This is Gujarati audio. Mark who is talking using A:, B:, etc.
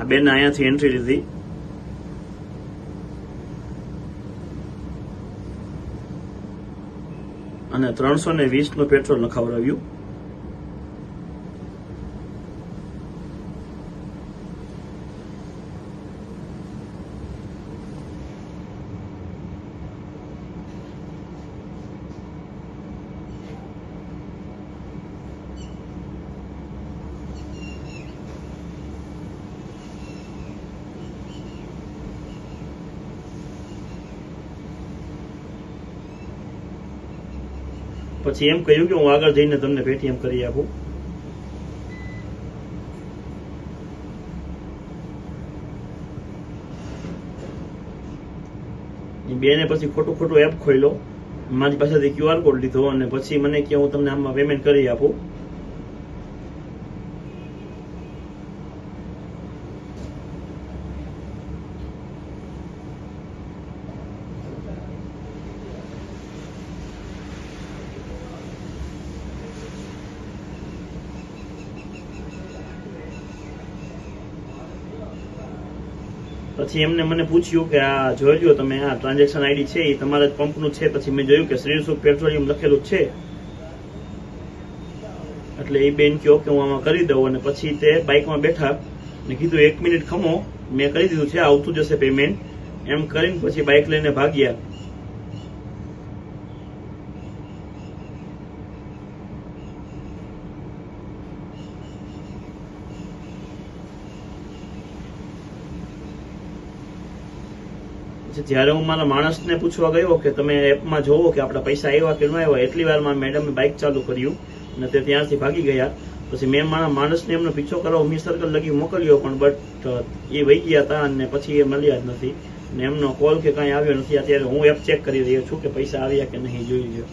A: આ બેન અહીંયાથી એન્ટ્રી લીધી. અને ત્રણસો ને વીસનું પેટ્રોલ નખાવડાવ્યું. પછી એમ કહ્યું કે હું આગળ જઈને તમને પેટીએમ કરી આપું. બેને પછી ખોટું ખોટું એપ ખોલ્યો મારી પાસેથી ક્યુઆર કોડ લીધો અને પછી મને કે હું તમને આમાં પેમેન્ટ કરી આપું. પછી એમને મને પૂછ્યું કે આ જોઈ લ્યો તમે, આ ટ્રાન્ઝેક્શન આઈડી છે એ તમારા જ પંપનું છે. પછી મેં જોયું કે શ્રી સુખ પેટ્રોલિયમ લખેલું છે. એટલે એ બેન કહો કે હું આમાં કરી દઉં અને પછી તે બાઇકમાં બેઠા ને કીધું, એક મિનિટ ખમો, મેં કરી દીધું છે, આવતું જશે પેમેન્ટ એમ કરીને પછી બાઇક લઈને ભાગ્યા. જ્યારે હું મારા માણસને પૂછવા ગયો કે તમે એપમાં જોવો કે આપણા પૈસા આવ્યા કે ન આવ્યા, એટલી વારમાં મેડમે બાઇક ચાલુ કર્યું અને તે ત્યાંથી ભાગી ગયા. પછી મેં મારા માણસને એમનો પીછો કરવા મી સર્કલ લગી મોકલ્યો પણ બટ એ વહી ગયા હતા અને પછી એ મળ્યા જ નથી. ને એમનો કોલ કે કાંઈ આવ્યો નથી, અત્યારે હું એપ ચેક કરી રહ્યો છું કે પૈસા આવ્યા કે નહીં, જોઈ લ્યો.